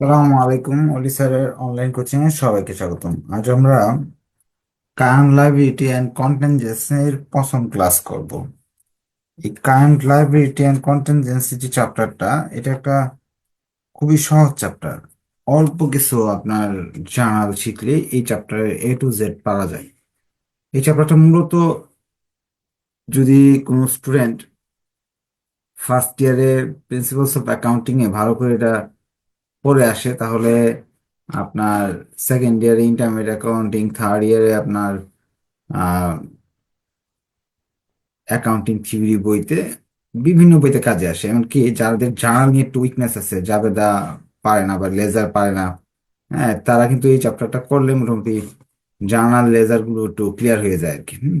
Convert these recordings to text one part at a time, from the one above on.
সালামু আলাইকুম, অলি স্যারের অনলাইন কোচিং এ সবাইকে স্বাগতম। আজ আমরা কারেন্ট লাইব্রেরিটি অ্যান্ড কন্টিনজেন্সির প্রথম ক্লাস করব। এই কারেন্ট লাইব্রেরিটি অ্যান্ড কন্টিনজেন্সি যে চ্যাপ্টারটা এটা একটা খুবই সহজ চ্যাপ্টার অল্প কিছু আপনার জার্নাল শিখলে এই চ্যাপ্টারের এ টু জেড পারা যায়। এই চ্যাপ্টারটা মূলত যদি কোনো স্টুডেন্ট ফার্স্ট ইয়ারে প্রিন্সিপালস অফ অ্যাকাউন্টিং এ ভালো করে এটা পড়ে আসে, তাহলে আপনার সেকেন্ড ইয়ারে ইন্টারমিডিয়েট অ্যাকাউন্টিং থার্ড ইয়ারে আপনার অ্যাকাউন্টিং থিওরি বইতে বিভিন্ন বইতে কাজে আসে। এমনকি যাদের জার্নাল নিয়ে একটু উইকনেস আছে, জাবেদা পারে না বা লেজার পারে না হ্যাঁ তারা কিন্তু এই চ্যাপ্টারটা করলে মোটামুটি জার্নাল লেজারগুলো একটু ক্লিয়ার হয়ে যায় আর কি হুম।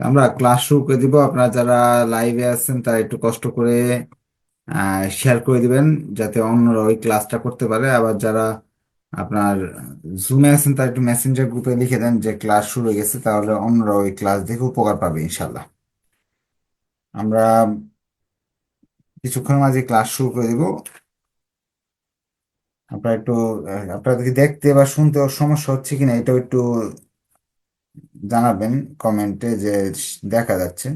আমরা ক্লাস শুরু করে দিব। আপনারা যারা লাইভে আছেন, তারা একটু কষ্ট করে শেয়ার করে দিবেন যাতে অন্যরা ওই ক্লাসটা করতে পারে। আবার যারা আপনার জুমে আছেন, তারা একটু মেসেঞ্জার গ্রুপে লিখে দেন যে ক্লাস শুরু হয়ে গেছে, তাহলে অন্যরা ওই ক্লাস দেখে উপকার পাবে ইনশাল্লাহ আমরা কিছুক্ষণের মাঝে ক্লাস শুরু করে দিব। আপনারা একটু আপনাদেরকে দেখতে বা শুনতে সমস্যা হচ্ছে কিনা এটাও একটু জানাবেন কমেন্টে যে দেখা যাচ্ছে।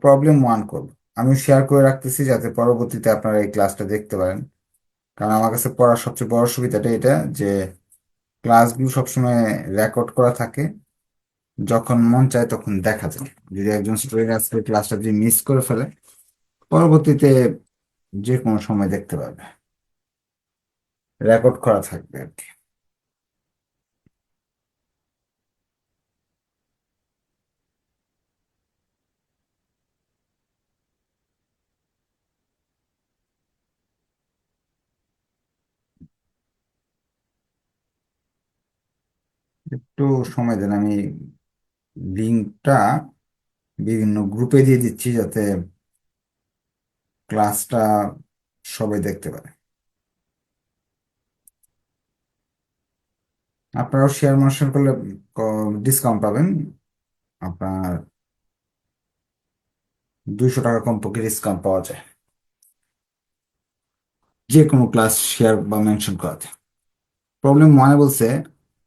প্রবলেম ওয়ান করব। আমি শেয়ার করে রাখতেছি যাতে পরবর্তীতে আপনারা এই ক্লাসটা দেখতে পারেন। কারণ আমার কাছে পড়ার সবচেয়ে বড় সুবিধাটা এটা যে ক্লাসগুলো সবসময় রেকর্ড করা থাকে। যখন মন চায় তখন দেখা যায়। যদি একজন স্টুডেন্ট আজকে ক্লাসটা যদি মিস করে ফেলে, পরবর্তীতে যে কোনো সময় দেখতে পাবে রেকর্ড করা থাকবে আর কি। একটু সময় দেন, আমি লিঙ্কটা বিভিন্ন গ্রুপে দিয়ে দিচ্ছি যাতে ক্লাসটা সবাই দেখতে পারে। আপনারাও শেয়ার মার্শাল করলে ডিসকাউন্ট পাবেন। আপনার দুইশো টাকা কমপক্ষে ডিসকাউন্ট পাওয়া যায়। যে কোনো ক্লাস শেয়ার বা মেনশন করাতে। প্রবলেম ওয়ানে বলছে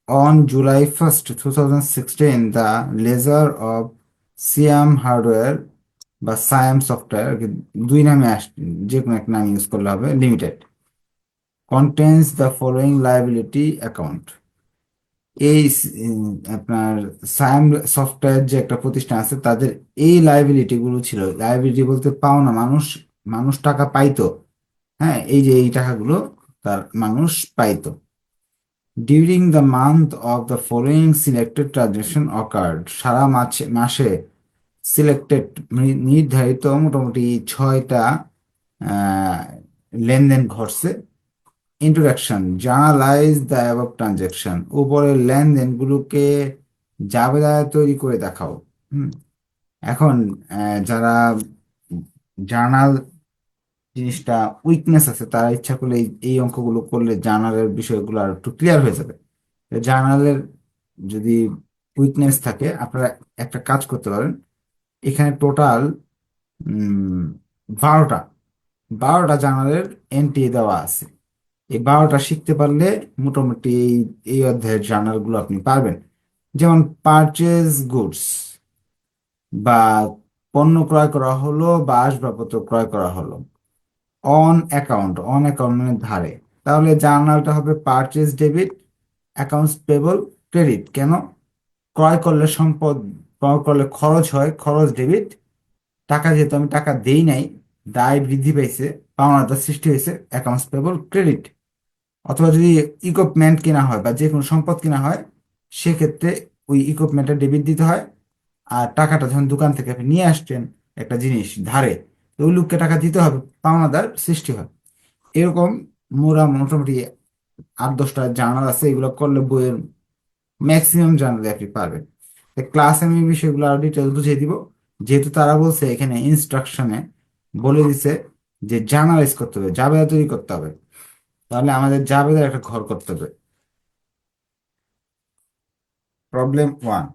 first two thousand sixteen the ledger of Siam hardware বা সায়াম সফটওয়্যার দুই নামে আস যে কোনো একটা নাম ইউজ করলে হবে limited contains the following liability account এই আপনার সায়াম সফটওয়্যার যে একটা প্রতিষ্ঠান আছে, তাদের এই লাইবিলিটি গুলো ছিল। লাইবিলিটি বলতে পাওনা মানুষ মানুষ টাকা পাইতো। হ্যাঁ এই যে এই টাকাগুলো তার মানুষ পাইতো। During the month of the following selected transaction occurred সারা মাসে মাসে সিলেক্টেড নির্ধারিত মোটামুটি ছয়টা লেনদেন ঘটছে। Introduction journalize the above transaction উপরের লেনদেনগুলোকে জাবেদায় তৈরি করে দেখাও। এখন যারা জার্নাল জিনিসটা উইকনেস আছে, তারা ইচ্ছা করলে এই অঙ্কগুলো করলে জার্নালের বিষয়গুলো আর একটু ক্লিয়ার হয়ে যাবে। জার্নালের যদি উইকনেস থাকে, আপনারা একটা কাজ করতে পারেন। এখানে টোটাল বারোটা বারোটা জার্নালের এন্ট্রি দেওয়া আছে। এই বারোটা শিখতে পারলে মোটামুটি এই এই অধ্যায়ের জার্নালগুলো আপনি পারবেন। যেমন পারচেজ গুডস বা পণ্য ক্রয় করা হলো বা আসবাবপত্র ক্রয় করা হলো। অন অ্যাকাউন্ট অন অ্যাকাউন্ট মানে ধারে। তাহলে জার্নালটা হবে purchase debit accounts payable credit কেন? ক্রয় করলে সম্পদ, ক্রয় করলে খরচ হয়, খরচ ডেবিট টাকা যেহেতু আমি টাকা দেই নাই, দায় বৃদ্ধি পাইছে, পাওনাদার সৃষ্টি হয়েছে অ্যাকাউন্টস পেবল ক্রেডিট অথবা যদি ইকুইপমেন্ট কেনা হয় বা যে কোনো সম্পদ কেনা হয়, সেক্ষেত্রে ওই ইকুইপমেন্টের ডেবিট দিতে হয়। আর টাকাটা যখন দোকান থেকে আপনি নিয়ে আসছেন, একটা জিনিস ধারে। ওই লোককে টাকা দিতে হবে, পাওনাদার সৃষ্টি হয়। এরকম মোরা মোটামুটি আট দশটা জার্নাল আছে, এগুলো করলে বইয়ের ম্যাক্সিমাম জার্নালে আপনি পারবেন। ক্লাস আমি বিষয়গুলো আরও ডিটেলস বুঝিয়ে দিব। যেহেতু তারা বলছে এখানে ইনস্ট্রাকশনে বলে দিছে যে জার্নালাইজ করতে হবে, জাবেদা তৈরি করতে হবে। তাহলে আমাদের জাবেদার একটা ঘর করতে হবে। প্রবলেম ওয়ান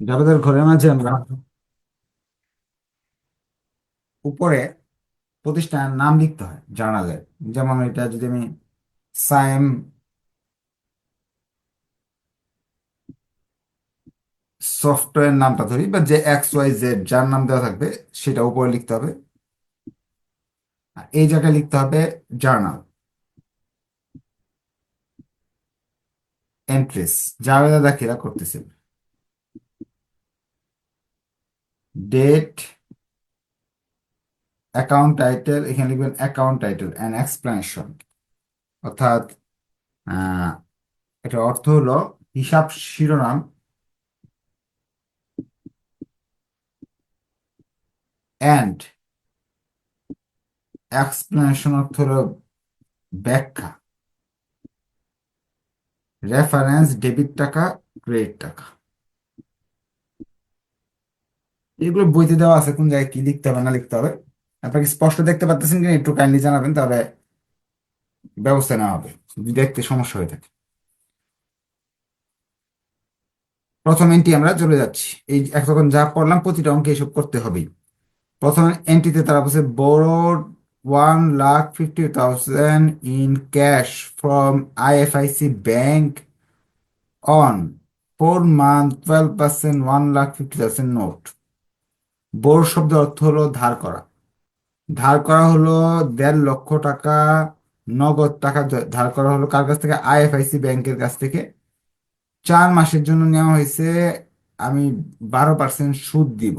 জাবেদের ঘরের মাঝে আমরা উপরে প্রতিষ্ঠানের নাম লিখতে হয়, জার্নালে। যেমন এটা যদি আমি সাইম সফটওয়্যার নামটা ধরি, বা যে এক্স ওয়াই জেড যার নাম দেওয়া থাকবে, সেটা উপরে লিখতে হবে। আর এই জায়গায় লিখতে হবে জার্নাল। এন্ট্রিস জাভেদা দাখিলা করতেছেন ডেট অ্যাকাউন্ট টাইটেল এখানে লিখবেন অ্যাকাউন্ট টাইটেল অ্যান্ড এক্সপ্লেনেশন অর্থাৎ এটার অর্থ হলো হিসাব শিরোনাম অ্যান্ড এক্সপ্লেনেশন অর্থ হলো ব্যাখ্যা রেফারেন্স ডেবিট টাকা ক্রেডিট টাকা। এগুলো বইতে দেওয়া আছে, কোন জায়গায় কি লিখতে হবে, না লিখতে হবে। আপনাকে স্পষ্ট দেখতে পাচ্ছেন কিনা একটু কাইন্ডলি জানাবেন, তাহলে ব্যবস্থা নেওয়া হবে। যদি দেখতে সমস্যা হয়ে থাকে। প্রথম এন্ট্রি আমরা চলে যাচ্ছি। এই এখন যা পড়লাম, প্রতিটা অঙ্কে এসব করতে হবেই। প্রথম এন্ট্রিতে তারা বলছে, borrowed one lakh fifty thousand in cash from IFIC bank on four month twelve percent one lakh fifty thousand note borrow শব্দ অর্থ হলো ধার করা। ধার করা হলো দেড় লক্ষ টাকা নগদ টাকা ধার করা হলো কার কাছ থেকে? আইএফআইসি ব্যাংকের কাছ থেকে। চার মাসের জন্য নেওয়া হয়েছে, আমি বারো পার্সেন্ট সুদ দিব।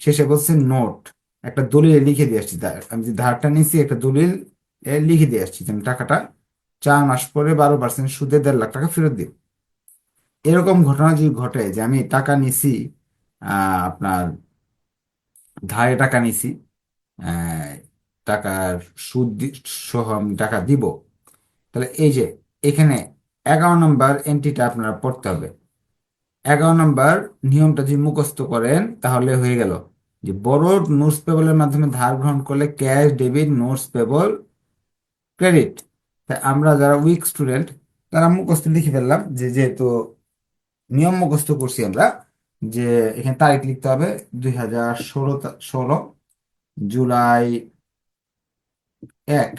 শেষে বলছে নোট। একটা দলিল লিখে দিয়ে আসছি আমি যে ধারটা নিয়েছি, একটা দলিল লিখে দিয়ে আসছি আমি টাকাটা চার মাস পরে বারো পার্সেন্ট সুদে দেড় লাখ টাকা ফেরত দিব। এরকম ঘটনা যদি ঘটে যে আমি টাকা নিছি আপনার ধারে টাকা নিছি টাকার সুদ সহ আমি টাকা দিব। তাহলে এই যে, এখানে এগারো নম্বর এন্ট্রিটা আপনারা পড়তে হবে। এগারো নম্বর নিয়মটা যদি মুখস্থ করেন, তাহলে হয়ে গেল যে, বড় নোটস পেবলের মাধ্যমে ধার গ্রহণ করলে cash debit notes payable credit তাই আমরা যারা উইক স্টুডেন্ট তারা মুখস্থ লিখে ফেললাম যে, যেহেতু নিয়ম মুখস্থ করছি আমরা যে এখানে তারিখ লিখতে হবে দুই হাজার ষোলো ষোলো জুলাই এক।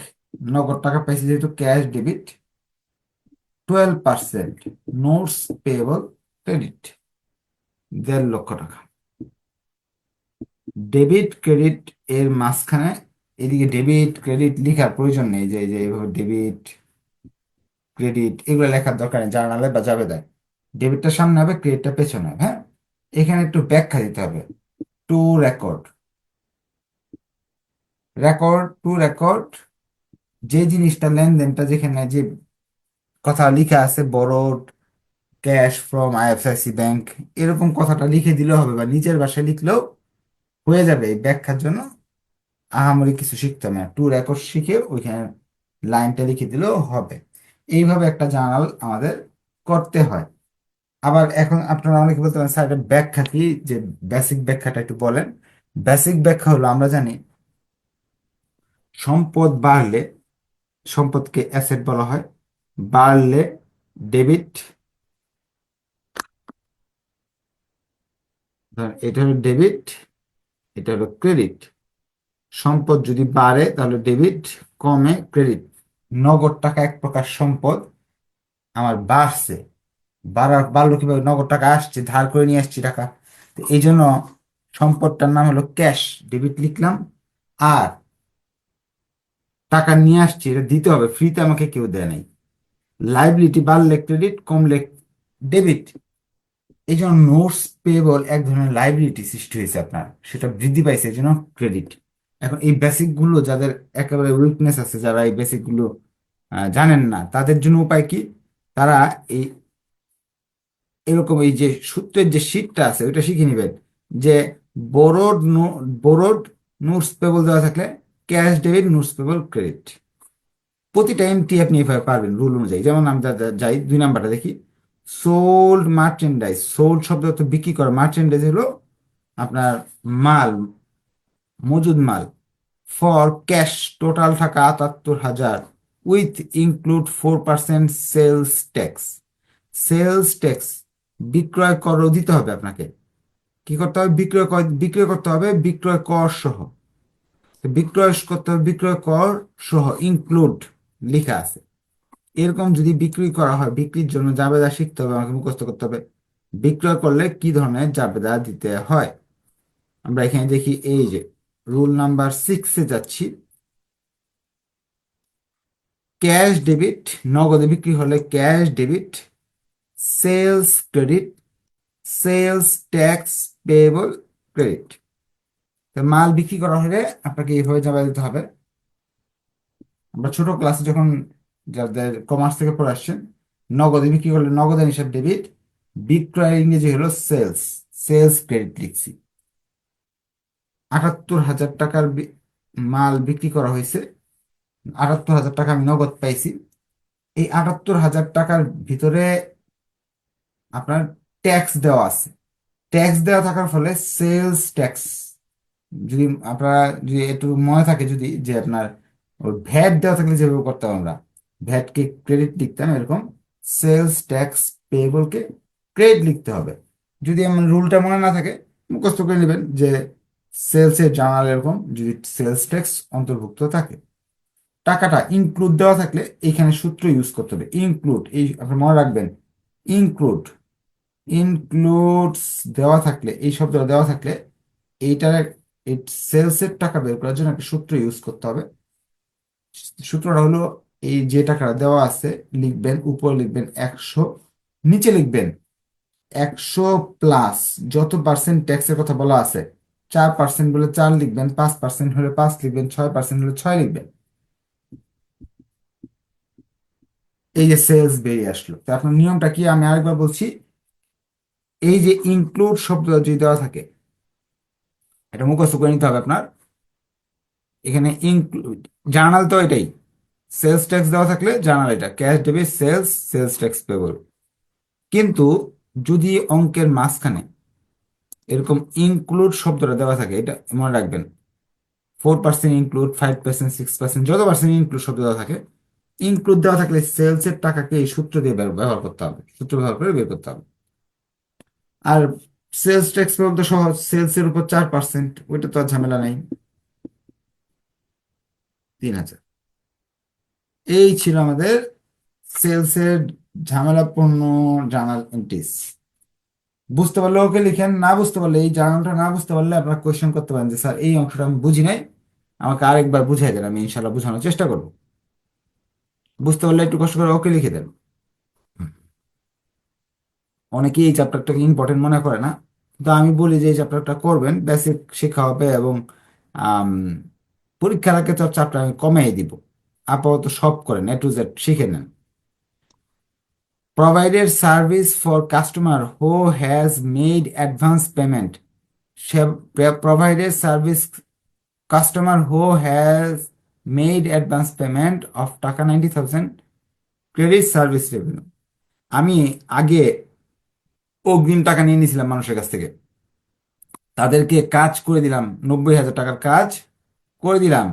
নগদ টাকা পাইছি যেহেতু cash debit twelve percent notes payable credit দেড় লক্ষ টাকা। ডেবিট ক্রেডিট এর মাঝখানে এদিকে ডেবিট ক্রেডিট লেখার প্রয়োজন নেই, যে যে এইভাবে ডেবিট ক্রেডিট এগুলো লেখার দরকার নেই জার্নালে বা যাবে দেয়। ডেবিটটা সামনে হবে ক্রেডিটটা পেছনে হবে হ্যাঁ? এখানে একটু ব্যাখ্যা দিতে হবে। To record. Record, to record. যে জিনিসটা, লেনদেনটা যেখানে যে কথা লিখা আছে, borrowed, cash from IFIC bank, এরকম কথাটা লিখে দিলেও হবে বা নিজের ভাষায় লিখলেও হয়ে যাবে। এই ব্যাখ্যার জন্য আহামরি কিছু শিখতে হবে না। টু রেকর্ড শিখে ওইখানে লাইনটা লিখে দিলেও হবে। এইভাবে একটা জার্নাল আমাদের করতে হয়। আবার এখন আপনারা অনেকে বলতে পারেন, স্যার, এটা ব্যাখ্যা কি? যে বেসিক ব্যাখ্যাটা একটু বলেন। বেসিক ব্যাখ্যা হলো, আমরা জানি সম্পদ বাড়লে, সম্পদকে অ্যাসেট বলা হয়, বাড়লে ডেবিট এটা হলো ডেবিট এটা হলো ক্রেডিট সম্পদ যদি বাড়ে, তাহলে ডেবিট কমে ক্রেডিট নগদ টাকা এক প্রকার সম্পদ, আমার বাড়ছে। বাড়ার বাড়লো কীভাবে নগদ টাকা আসছে, ধার করে নিয়ে আসছি টাকা। তো এই জন্য সম্পদটার নাম হলো ক্যাশ, ডেবিট লিখলাম। আর টাকা নিয়ে আসছি, এটা দিতে হবে, ফ্রিতে আমাকে কেউ দেয় নাই। লাইবিলিটি বাড়লে ক্রেডিট, কমলে ডেবিট। এই জন্য নোটস পেয়েবল এক ধরনের লাইবিলিটি সৃষ্টি হয়েছে আপনার, সেটা বৃদ্ধি পাইছে, এই জন্য ক্রেডিট। এখন এই বেসিকগুলো যাদের একেবারে উইকনেস আছে, যারা এই বেসিকগুলো জানেন না, তাদের জন্য উপায় কি? তারা এই এরকম এই যে সূত্রের যে শীটটা আছে, ওইটা শিখে নেবেন। যে বোরোড বোরোড নোটস পেবল দেওয়া থাকলে cash debit notes payable credit প্রতিটা এন্ট্রি আপনি এভাবে পারবেন রুল অনুযায়ী। যেমন আমরা যাই, দুই নাম্বারটা দেখি। সোল্ড মার্চেন্ডাইজ সোল্ড শব্দ অর্থ বিক্রি করা। মার্চেন্ডাইজ হলো আপনার মাল, মজুদ মাল। ফর ক্যাশ টোটাল টাকা আটাত্তর হাজার। With include four percent sales tax sales tax বিক্রয় করও দিতে হবে আপনাকে। কি করতে হবে? বিক্রয় কর- বিক্রয় করতে হবে বিক্রয় কর সহ। বিক্রয় করতে হবে বিক্রয় কর সহ ইনক্লুড লেখা আছে। এরকম যদি বিক্রি করা হয়, বিক্রির জন্য জাবেদা শিখতে হবে, আমাকে মুখস্থ করতে হবে। বিক্রয় করলে কি ধরনের জাবেদা দিতে হয়? আমরা এখানে দেখি, এই যে রুল নাম্বার সিক্সে যাচ্ছি। ক্যাশ ডেবিট নগদে বিক্রি হলে cash debit sales credit sales tax payable credit মাল বিক্রি করা হলে আপনাকে এইভাবে জমা দিতে হবে। আমরা ছোট ক্লাসে যখন যাদের কমার্স থেকে পড়ে আসছেন, নগদে বিক্রি করলে নগদের হিসাব ডেবিট বিক্রয়ের ইংরেজি হলো সেলস সেলস ক্রেডিট লিখছি। আটাত্তর হাজার টাকার মাল বিক্রি করা হয়েছে। আটাত্তর হাজার টাকা আমি নগদ পাইছি। এই আটাত্তর হাজার টাকার ভিতরে আপনার ট্যাক্স দেওয়া আছে। ট্যাক্স দেওয়া থাকার ফলে সেলস ট্যাক্স যদি আপনারা, যদি একটু মনে থাকে যদি যে আপনার ভ্যাট দেওয়া থাকলে যেভাবে করতাম আমরা ভ্যাটকে ক্রেডিট লিখতাম এরকম সেলস ট্যাক্স পেয়েবলকে ক্রেডিট লিখতে হবে। যদি এমন রুলটা মনে না থাকে, মুখস্থ করে নেবেন যে সেলসের জার্নাল এরকম যদি সেলস ট্যাক্স অন্তর্ভুক্ত থাকে। টাকাটা ইনক্লুড দেওয়া থাকলে এখানে সূত্র ইউজ করতে হবে। ইনক্লুড এই আপনি মনে রাখবেন ইনক্লুড ইনক্লুডস দেওয়া থাকলে, এই শব্দটা দেওয়া থাকলে এইটার এই সেলসের টাকা বের করার জন্য একটা সূত্র ইউজ করতে হবে। সূত্রটা হলো এই যে টাকাটা দেওয়া আছে, লিখবেন, উপরে লিখবেন একশো, নিচে লিখবেন একশো প্লাস যত পার্সেন্ট ট্যাক্সের কথা বলা আছে, চার পার্সেন্ট বলে চার লিখবেন, পাঁচ পার্সেন্ট হলে পাঁচ লিখবেন, ছয় পার্সেন্ট হলে ছয় লিখবেন। এই যে সেলস বেরিয়ে আসলো। তো আপনার নিয়মটা কি? আমি আরেকবার বলছি এই যে ইনক্লুড শব্দ যদি দেওয়া থাকে, এটা মুখস্থ করে নিতে হবে আপনার। এখানে ইনক্লুড জার্নাল তো এটাই। সেলস ট্যাক্স দেওয়া থাকলে জার্নাল এটা। Cash debit sales sales tax payable কিন্তু যদি অঙ্কের মাঝখানে এরকম ইনক্লুড শব্দটা দেওয়া থাকে, এটা মনে রাখবেন four percent include five percent six percent যত পার্সেন্ট ইনক্লুড শব্দ দেওয়া থাকে ইনক্লুড দেওয়া থাকলে সেলসের টাকাকে এই সূত্র দিয়ে ব্যব- ব্যবহার করতে হবে। সূত্র ব্যবহার করে বের করতে হবে। আর সেলস ট্যাক্স পেবল তো সহজ সেলস এর উপর চার পার্সেন্ট ওইটা তো আর ঝামেলা নেই। তিন হাজার। এই ছিল আমাদের সেলসের ঝামেলাপূর্ণ জার্নাল এন্ট্রিজ বুঝতে পারলে ওকে লিখেন, না বুঝতে পারলে, এই জার্নালটা না বুঝতে পারলে আপনারা কোয়েশ্চেন করতে পারেন যে, স্যার, এই অংশটা আমি বুঝি নাই। আমাকে আরেকবার বুঝাই দেন, আমি ইনশাল্লাহ বোঝানোর চেষ্টা করব। বুঝতে পারলে একটু কষ্ট করে ওকে লিখে দেন। অনেকেই এই চ্যাপ্টারটাকে ইম্পর্টেন্ট মনে করে না। তো আমি বলি যে এই চ্যাপ্টারটা করবেন বেসিক শেখা হবে এবং পরীক্ষার আগে তো চ্যাপ্টার আমি কমিয়ে দিব। আপাতত সব করেন এ টু জেড শিখে নেন। Provided service for customer who has made advance payment provided service customer who has made advance payment of টাকা ninety thousand credit service revenue আমি আগে অগ্রিম টাকা নিয়ে নিয়েছিলাম মানুষের কাছ থেকে। তাদেরকে কাজ করে দিলাম, নব্বই হাজার টাকার কাজ করে দিলাম।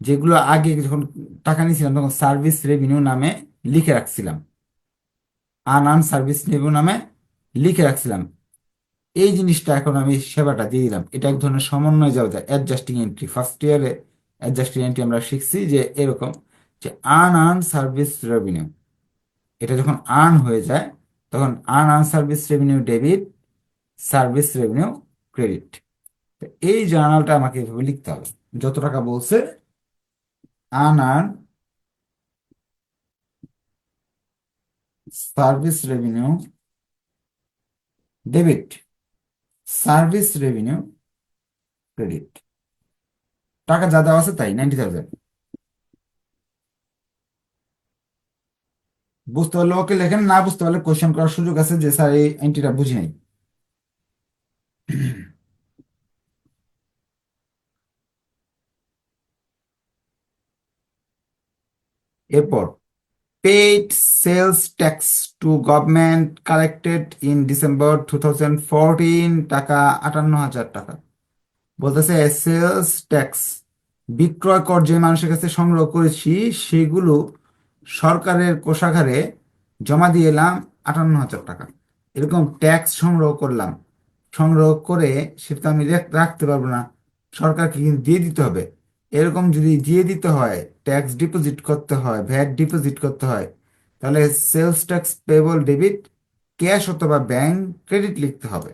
যেগুলো আগে যখন টাকা নিয়েছিলাম, তখন সার্ভিস রেভিনিউ নামে লিখে রাখছিলাম। আনআন সার্ভিস রেভিনিউ নামে লিখে রাখছিলাম। এই জিনিসটা এখন আমি সেবাটা দিয়ে দিলাম। এটা এক ধরনের সমন্বয় যাওয়া যায় অ্যাডজাস্টিং এন্ট্রি ফার্স্ট ইয়ারে অ্যাডজাস্টিং এন্ট্রি আমরা শিখছি যে এরকম, যে আন আন সার্ভিস রেভিনিউ। এটা যখন আর্ন হয়ে যায় তখন un service revenue debit service revenue credit এই জার্নালটা আমাকে এভাবে লিখতে হবে। যত টাকা বলছে unearned service revenue debit service revenue credit টাকা যা দেওয়া আছে তাই নাইনটি থাউজেন্ড বুঝতে পারলে ওকে লেখেন, না বুঝতে পারলে কোয়েশ্চেন করার সুযোগ আছে যে, স্যার, এই এন্ট্রিটা বুঝি নাই। এরপর paid sales tax to government collected in December two thousand টাকা আটান্ন হাজার টাকা। বলতেছে সেলস ট্যাক্স বিক্রয় কর, যে মানুষের কাছে সংগ্রহ করেছি, সেগুলো সরকারের কোষাগারে জমা দিয়ে এলাম আটান্ন হাজার টাকা। এরকম ট্যাক্স সংগ্রহ করলাম। সংগ্রহ করে সেটা আমি রাখতে পারব না। সরকারকে কিন্তু দিয়ে দিতে হবে। এরকম যদি দিয়ে দিতে হয় ট্যাক্স ডিপোজিট করতে হয় ভ্যাট ডিপোজিট করতে হয়, তাহলে sales tax payable debit cash অথবা ব্যাংক ক্রেডিট লিখতে হবে।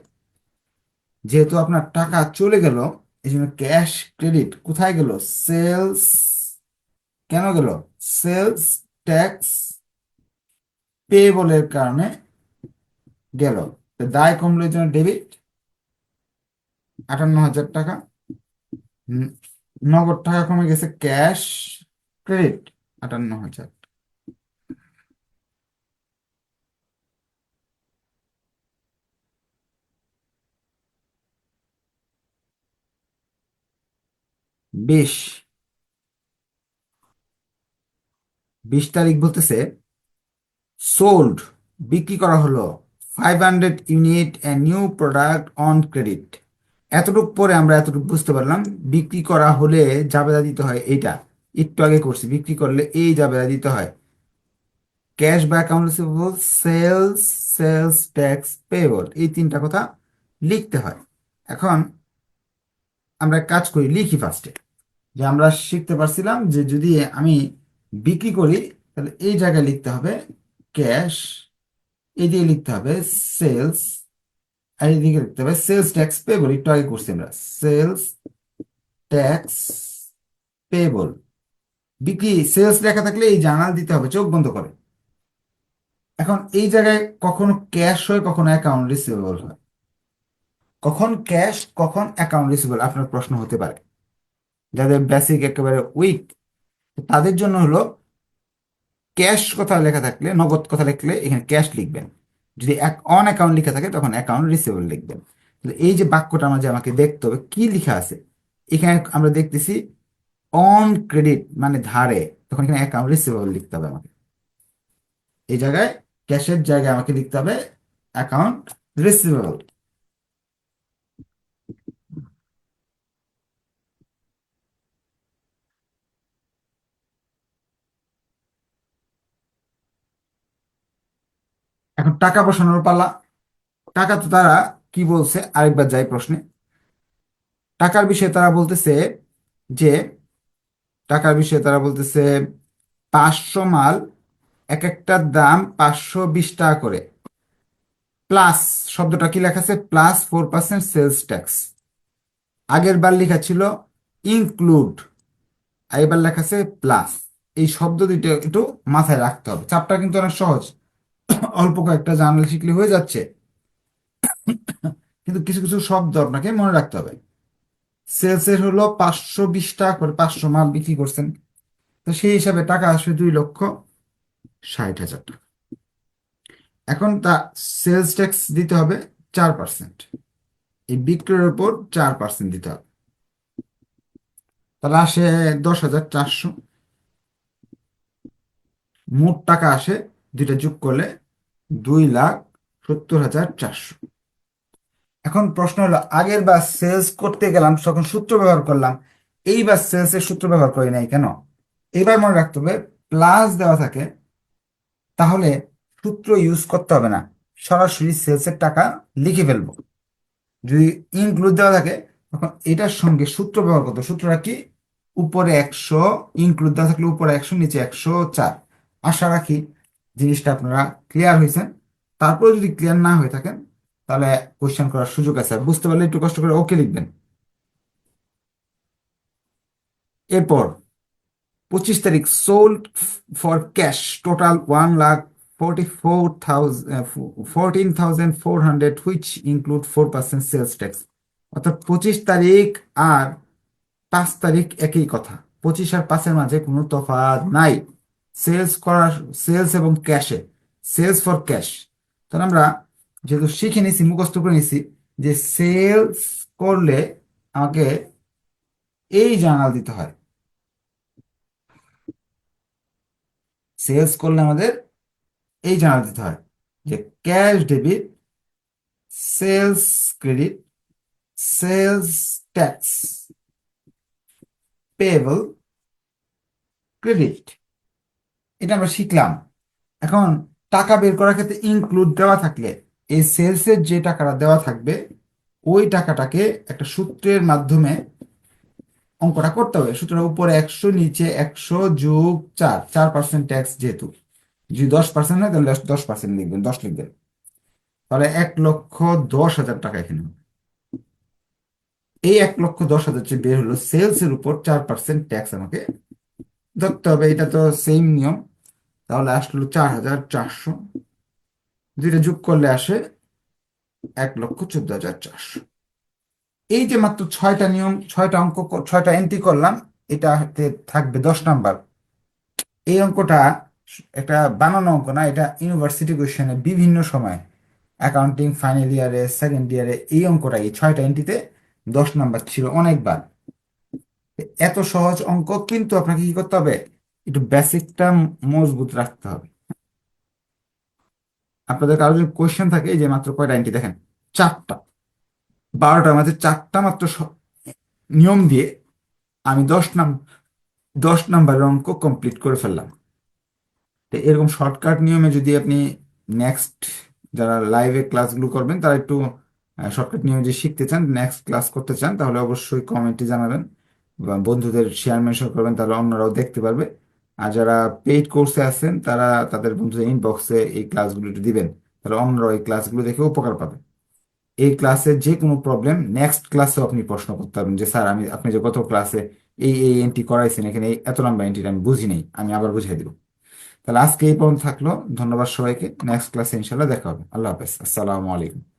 যেহেতু আপনার টাকা চলে গেল এই জন্য ক্যাশ ক্রেডিট কোথায় গেল? সেলস কেন গেল? সেলস ট্যাক্স পেবলের কারণে গেল। দায় কমলো জন্য ডেবিট, আটান্ন হাজার টাকা। নগদ টাকা কমে গেছে ক্যাশ ক্রেডিট, আটান্ন হাজার। বিশ। বিশ তারিখ বলতেছে সোল্ড বিক্রি করা হলো five hundred unit and new product on credit এতটুকু পরে আমরা এতটুকু বুঝতে পারলাম, বিক্রি করা হলে জাবেদা দিতে হয় এইটা। একটু আগে করছি, বিক্রি করলে এই জাবেদা দিতে হয়। ক্যাশ বা account receivable sales sales tax payable এই তিনটা কথা লিখতে হয়। এখন আমরা কাজ করি, লিখি ফার্স্টে যে আমরা শিখতে পারছিলাম যে যদি আমি বিক্রি করি, তাহলে এই জায়গায় লিখতে হবে ক্যাশ, এই দিকে লিখতে হবে সেলস, আর এইদিকে লিখতে হবে সেলস ট্যাক্স পেবল একটু আগে করছি আমরা। সেলস ট্যাক্স পেবল বিক্রি, সেলস লেখা থাকলে এই জার্নাল দিতে হবে, চোখ বন্ধ করে। এখন এই জায়গায় কখনো ক্যাশ হয়, কখনো অ্যাকাউন্ট রিসিভেবল হয়? কখন ক্যাশ, কখন অ্যাকাউন্ট রিসিভেবল? আপনার প্রশ্ন হতে পারে। যাদের বেসিক একেবারে উইক তাদের জন্য হলো ক্যাশ কথা লেখা থাকলে, নগদ কথা লিখলে এখানে ক্যাশ লিখবেন। যদি অন অ্যাকাউন্ট লেখা থাকে তখন অ্যাকাউন্ট রিসিভেবল লিখবেন। এই যে বাক্যটা মাঝে আমাকে দেখতে হবে, কি লেখা আছে? এখানে আমরা দেখতেছি অন ক্রেডিট মানে ধারে, তখন এখানে অ্যাকাউন্ট রিসিভেবল লিখতে হবে আমাকে। এই জায়গায় ক্যাশের জায়গায় আমাকে লিখতে হবে অ্যাকাউন্ট রিসিভেবল এখন টাকা বসানোর পালা। টাকা তো তারা কি বলছে? আরেকবার যাই প্রশ্নে। টাকার বিষয়ে তারা বলতেছে যে, টাকার বিষয়ে তারা বলতেছে, পাঁচশো মাল এক একটার দাম পাঁচশো বিশ টাকা করে। প্লাস, শব্দটা কি লেখা আছে? Plus four percent sales tax. আগের বার লেখা ছিল ইনক্লুড। আর এবার লেখা আছে প্লাস। এই শব্দ দুটো একটু মাথায় রাখতে হবে। চাপটা কিন্তু অনেক সহজ। অল্প কয়েকটা জানলে শিখলে হয়ে যাচ্ছে। কিন্তু কিছু কিছু শব্দ আপনাকে মনে রাখতে হবে। সেলসের হলো পাঁচশো বিশ টাকা করে পাঁচশো মাল বিক্রি করছেন। তো সেই হিসাবে টাকা আসবে দুই লক্ষ ষাট হাজার টাকা। এখন তা সেলস ট্যাক্স দিতে হবে চার পার্সেন্ট। এই বিক্রির উপর চার পার্সেন্ট দিতে হবে। তাহলে আসে দশ হাজার চারশো। মোট টাকা আসে দুইটা যোগ করলে দুই লাখ সত্তর হাজার চারশো। এখন প্রশ্ন হলো, আগের বার সেলস করতে গেলাম, তখন সূত্র ব্যবহার করলাম, এইবার সেলস এর সূত্র ব্যবহার করি নাই কেন? এবার মনে রাখতে হবে প্লাস দেওয়া থাকে, তাহলে সূত্র ইউজ করতে হবে না, সরাসরি সেলস এর টাকা লিখে ফেলব। যদি ইনক্লুড দেওয়া থাকে, তখন এটার সঙ্গে সূত্র ব্যবহার করতে। সূত্রটা কি? উপরে একশো ইনক্লুড দেওয়া থাকলে উপরে একশো, নিচে একশো চার। আশা রাখি জিনিসটা আপনারা ক্লিয়ার হয়েছেন তারপরে যদি ক্লিয়ার না হয়ে থাকেন, তাহলে কোয়েশ্চেন করার সুযোগ আছে। বুঝতে পারলে একটু কষ্ট করে ওকে লিখবেন। এরপর, পঁচিশ তারিখ sold for cash total one lakh forty four thousand thousand four hundred include four percent sales tax অর্থাৎ পঁচিশ তারিখ আর পাঁচ তারিখ একই কথা। পঁচিশ আর পাঁচের মাঝে কোনো তফাৎ নাই। সেলস করার সেলস এবং ক্যাশে সেলস ফর ক্যাশ তাহলে আমরা যেহেতু শিখে নিছি মুখস্থ করে নিছি যে সেলস করলে আমাকে এই জার্নাল দিতে হয়। সেলস করলে আমাদের এই জার্নাল দিতে হয়, যে cash debit sales credit sales tax payable credit এটা আমরা শিখলাম। এখন টাকা বের করার ক্ষেত্রে ইনক্লুড দেওয়া থাকলে, এই সেলসের যে টাকাটা দেওয়া থাকবে, ওই টাকাটাকে একটা সূত্রের মাধ্যমে অঙ্কটা করতে হবে। সূত্রের উপরে একশো, নিচে একশো যোগ চার চার পার্সেন্ট ট্যাক্স যেহেতু। যদি দশ পার্সেন্ট হয়, তাহলে দশ পার্সেন্ট লিখবেন, দশ লিখবেন। তাহলে এক লক্ষ দশ হাজার টাকা এখানে। এই এক লক্ষ দশ হাজার যে বের হলো সেলস এর উপর চার পার্সেন্ট ট্যাক্স আমাকে ধরতে হবে। এটা তো সেম নিয়ম। তাহলে আসলো চার হাজার চারশো। দুইটা যোগ করলে আসে এক লক্ষ চোদ্দ হাজার চারশো। এই যে মাত্র ছয়টা নিয়ম, ছয়টা অঙ্ক ছয়টা এন্ট্রি করলাম এটাতে থাকবে দশ নাম্বার। এই অঙ্কটা একটা বানানো অঙ্ক না, এটা ইউনিভার্সিটি কোয়েশনে বিভিন্ন সময় অ্যাকাউন্টিং ফাইনাল ইয়ারে সেকেন্ড ইয়ারে এই অঙ্কটা এই ছয়টা এন্ট্রিতে দশ নাম্বার ছিল অনেকবার। এত সহজ অঙ্ক, কিন্তু আপনাকে কি করতে হবে? একটু বেসিকটা মজবুত রাখতে হবে। আপনাদের কারও যদি কোয়েশ্চেন থাকে যে মাত্র কয়টা এন্ট্রি দেখেন? চারটা। বারোটার মধ্যে চারটা মাত্র নিয়ম দিয়ে আমি দশ নাম, দশ নাম্বারের অঙ্ক কমপ্লিট করে ফেললাম। তো এরকম শর্টকাট নিয়মে যদি আপনি নেক্সট যারা লাইভে ক্লাসগুলো করবেন, তারা একটু শর্টকাট নিয়মে যদি শিখতে চান নেক্সট ক্লাস করতে চান, তাহলে অবশ্যই কমেন্টে জানাবেন। বন্ধুদের শেয়ার মেনশন করবেন, তাহলে অন্যরাও দেখতে পারবে। আর যারা পেইড কোর্সে আছেন, তারা তাদের বন্ধুদের ইনবক্সে এই ক্লাসগুলো একটু দিবেন। তাহলে অন্যরাও এই ক্লাসগুলো দেখে উপকার পাবে। এই ক্লাসে যে কোনো প্রবলেম নেক্সট ক্লাসেও আপনি প্রশ্ন করতে পারবেন যে, স্যার, আমি, আপনি যে গত ক্লাসে এই এই এন্ট্রি করাইছেন, এখানে এই এত লম্বা এন্ট্রিটা আমি বুঝি নাই, আমি আবার বুঝিয়ে দিব। তাহলে আজকে এই পর্যন্ত থাকল। ধন্যবাদ সবাইকে। নেক্সট ক্লাসে ইনশাল্লাহ দেখা হবে। আল্লাহ হাফেজ। আসসালামু আলাইকুম।